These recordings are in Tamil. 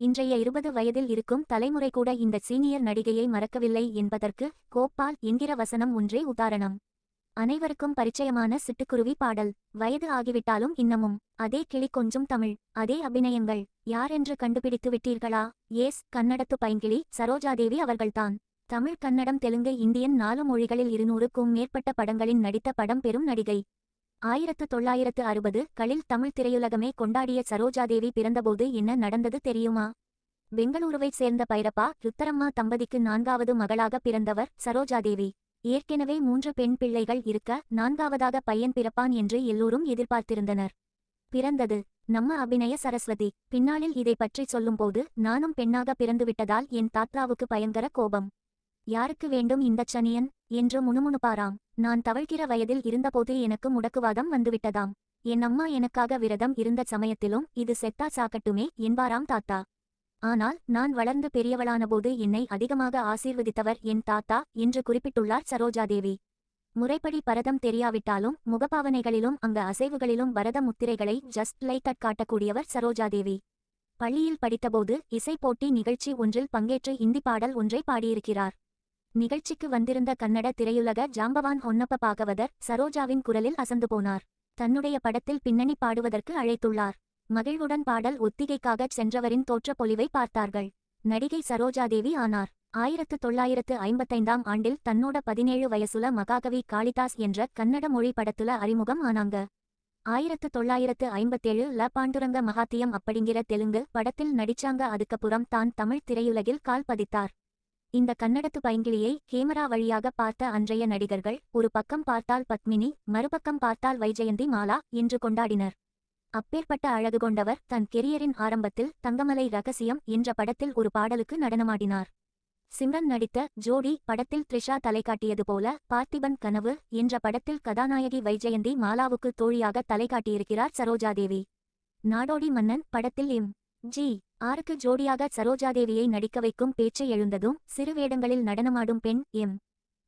இன்றைய இருபது வயதில் இருக்கும் தலைமுறை கூட இந்த சீனியர் நடிகையை மறக்கவில்லை என்பதற்கு கோப்பால் என்கிற வசனம் ஒன்றே உதாரணம். அனைவருக்கும் பரிச்சயமான சிட்டுக்குருவி பாடல். வயது ஆகிவிட்டாலும் இன்னமும். அதே கிளி கொஞ்சம் தமிழ். அதே அபிநயங்கள். யாரென்று கண்டுபிடித்து விட்டீர்களா? ஏஸ் கன்னடத்து பைங்கிளி சரோஜாதேவி அவர்கள்தான். தமிழ் கன்னடம் தெலுங்கு இந்தியன் நாலு மொழிகளில் இருநூறுக்கும் மேற்பட்ட படங்களில் நடித்த படம் பெறும் நடிகை. ஆயிரத்து தொள்ளாயிரத்து அறுபது களில் தமிழ் திரையுலகமே கொண்டாடிய சரோஜாதேவி பிறந்தபோது என்ன நடந்தது தெரியுமா? பெங்களூருவைச் சேர்ந்த பைரப்பா ருத்தரம்மா தம்பதிக்கு நான்காவது மகளாக பிறந்தவர் சரோஜாதேவி. ஏற்கெனவே மூன்று பெண் பிள்ளைகள் இருக்க நான்காவதாக பையன் பிறப்பான் என்று எல்லோரும் எதிர்பார்த்திருந்தனர். பிறந்தது நம்ம அபிநய சரஸ்வதி. பின்னாளில் இதை பற்றி சொல்லும்போது நானும் பெண்ணாக பிறந்துவிட்டதால் என் தாத்தாவுக்கு பயங்கர கோபம். யாருக்கு வேண்டும் இந்தச் சனியன்? என்று முணுமுணுப்பாராம். நான் தவழ்கிற வயதில் இருந்தபோது எனக்கு முடக்குவாதம் வந்துவிட்டதாம். என் அம்மா எனக்காக விரதம் இருந்த சமயத்திலும் இது செத்தா சாக்கட்டுமே என்பாராம் தாத்தா. ஆனால் நான் வளர்ந்து பெரியவளானபோது என்னை அதிகமாக ஆசீர்வதித்தவர் என் தாத்தா என்று குறிப்பிட்டுள்ளார் சரோஜாதேவி. முறைப்படி பரதம் தெரியாவிட்டாலும் முகபாவனைகளிலும் அங்க அசைவுகளிலும் பரத முத்திரைகளை ஜஸ்ட் லைக் அட் காட்டக்கூடியவர் சரோஜாதேவி. பள்ளியில் படித்தபோது இசை போட்டி நிகழ்ச்சி ஒன்றில் பங்கேற்று இந்தி பாடல் ஒன்றை பாடியிருக்கிறார். நிகழ்ச்சிக்கு வந்திருந்த கன்னட திரையுலக ஜாம்பவான் ஹொன்னப்ப பாகவதர் சரோஜாவின் குரலில் அசந்து போனார். தன்னுடைய படத்தில் பின்னணி பாடுவதற்கு அழைத்துள்ளார். மகிழ்வுடன் பாடல் ஒத்திகைக்காகச் சென்றவரின் தோற்ற பொலிவை பார்த்தார்கள். நடிகை சரோஜாதேவி ஆனார். ஆயிரத்து தொள்ளாயிரத்து ஐம்பத்தைந்தாம் ஆண்டில் தன்னோட பதினேழு வயசுல மகாகவி காளிதாஸ் என்ற கன்னட மொழி படத்துல அறிமுகம் ஆனாங்க. ஆயிரத்து தொள்ளாயிரத்து ஐம்பத்தேழு ல பாண்டுரங்க மகாத்தியம் அப்படிங்கிற தெலுங்கு படத்தில் நடிச்சாங்க. அதுக்கப்புறம் தான் தமிழ் திரையுலகில் கால் பதித்தார். இந்த கன்னடத்து பைங்கிளியை கேமரா வழியாக பார்த்த அன்றைய நடிகர்கள் ஒரு பக்கம் பார்த்தால் பத்மினி மறுபக்கம் பார்த்தால் வைஜெயந்தி மாலா என்று கொண்டாடினர். அப்பேற்பட்ட அழகு கொண்டவர் தன் கெரியரின் ஆரம்பத்தில் தங்கமலை ரகசியம் என்ற படத்தில் ஒரு பாடலுக்கு நடனமாடினார். சிம்ரன் நடித்த ஜோடி படத்தில் த்ரிஷா தலைகாட்டியது போல பார்த்திபன் கனவு என்ற படத்தில் கதாநாயகி வைஜெயந்தி மாலாவுக்கு தோழியாக தலைகாட்டியிருக்கிறார் சரோஜாதேவி. நாடோடி மன்னன் படத்தில் எம். ஜி. ஆருக்கு ஜோடியாக சரோஜாதேவியை நடிக்க வைக்கும் பேச்சு எழுந்ததும் சிறு வேடங்களில் நடனமாடும் பெண் எம்.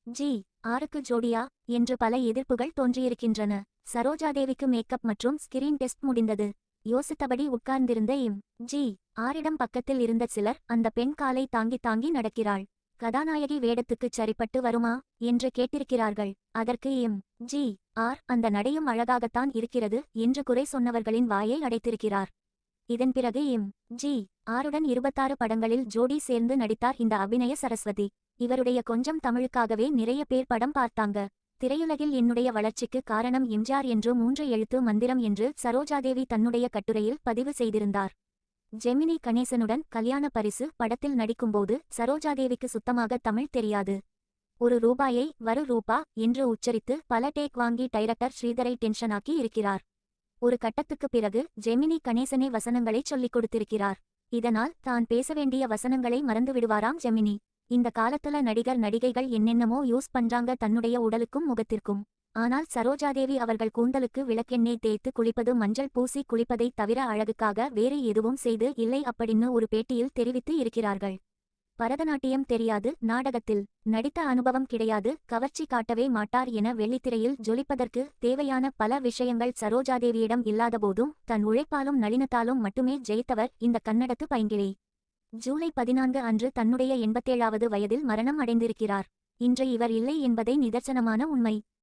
ஜி. ஆருக்கு ஜோடியா என்று பல எதிர்ப்புகள் தோன்றியிருக்கின்றன. சரோஜாதேவிக்கு மேக்கப் மற்றும் ஸ்கிரீன் டெஸ்ட் முடிந்தது. யோசித்தபடி உட்கார்ந்திருந்த எம். ஜி. ஆரிடம் பக்கத்தில் இருந்த சிலர் அந்த பெண் காலை தாங்கி தாங்கி நடக்கிறாள். கதாநாயகி வேடத்துக்குச் சரிப்பட்டு வருமா என்று கேட்டிருக்கிறார்கள். அதற்கு எம். ஜி. ஆர். அந்த நடையும் அழகாகத்தான் இருக்கிறது என்று குறை சொன்னவர்களின் வாயை அடைத்திருக்கிறார். இதன் பிறகு எம் ஜி. ஆருடன் இருபத்தாறு படங்களில் ஜோடி சேர்ந்து நடித்தார் இந்த அபிநய சரஸ்வதி. இவருடைய கொஞ்சம் தமிழுக்காகவே நிறைய பேர் படம் பார்த்தாங்க. திரையுலகில் என்னுடைய வளர்ச்சிக்கு காரணம் எம்ஜிஆர் என்று மூன்று எழுத்து மந்திரம் என்று சரோஜாதேவி தன்னுடைய கட்டுரையில் பதிவு செய்திருந்தார். ஜெமினி கணேசனுடன் கல்யாண பரிசு படத்தில் நடிக்கும்போது சரோஜாதேவிக்கு சுத்தமாக தமிழ் தெரியாது. ஒரு ரூபாயை வரு ரூபா என்று உச்சரித்து பல டேக் வாங்கி டைரக்டர் ஸ்ரீதரை டென்ஷனாக்கி இருக்கிறார். ஒரு கட்டத்துக்குப் பிறகு ஜெமினி கணேசனே வசனங்களை சொல்லிக் கொடுத்திருக்கிறார். இதனால் தான் பேச வேண்டிய வசனங்களை மறந்து விடுவாராம் ஜெமினி. இந்த காலத்துல நடிகர் நடிகைகள் என்னென்னமோ யூஸ் பண்றாங்க தன்னுடைய உடலுக்கும் முகத்திற்கும். ஆனால் சரோஜாதேவி அவர்கள் கூந்தலுக்கு விளக்கெண்ணெய் தேய்த்து குளிப்பது மஞ்சள் பூசி குளிப்பதைத் தவிர அழகுக்காக வேறு எதுவும் செய்து இல்லை அப்படின்னு ஒரு பேட்டியில் தெரிவித்து இருக்கிறார்கள். பரதநாட்டியம் தெரியாது நாடகத்தில் நடித்த அனுபவம் கிடையாது கவர்ச்சி காட்டவே மாட்டார் என வெள்ளித்திரையில் ஜொலிப்பதற்கு தேவையான பல விஷயங்கள் சரோஜாதேவியிடம் இல்லாதபோதும் தன் உழைப்பாலும் நளினத்தாலும் மட்டுமே ஜெயித்தவர் இந்த கன்னடத்து பைங்கிழி. ஜூலை பதினான்கு அன்று தன்னுடைய எண்பத்தேழாவது வயதில் மரணம் அடைந்திருக்கிறார். இன்று இவர் இல்லை என்பதை நிதர்சனமான உண்மை.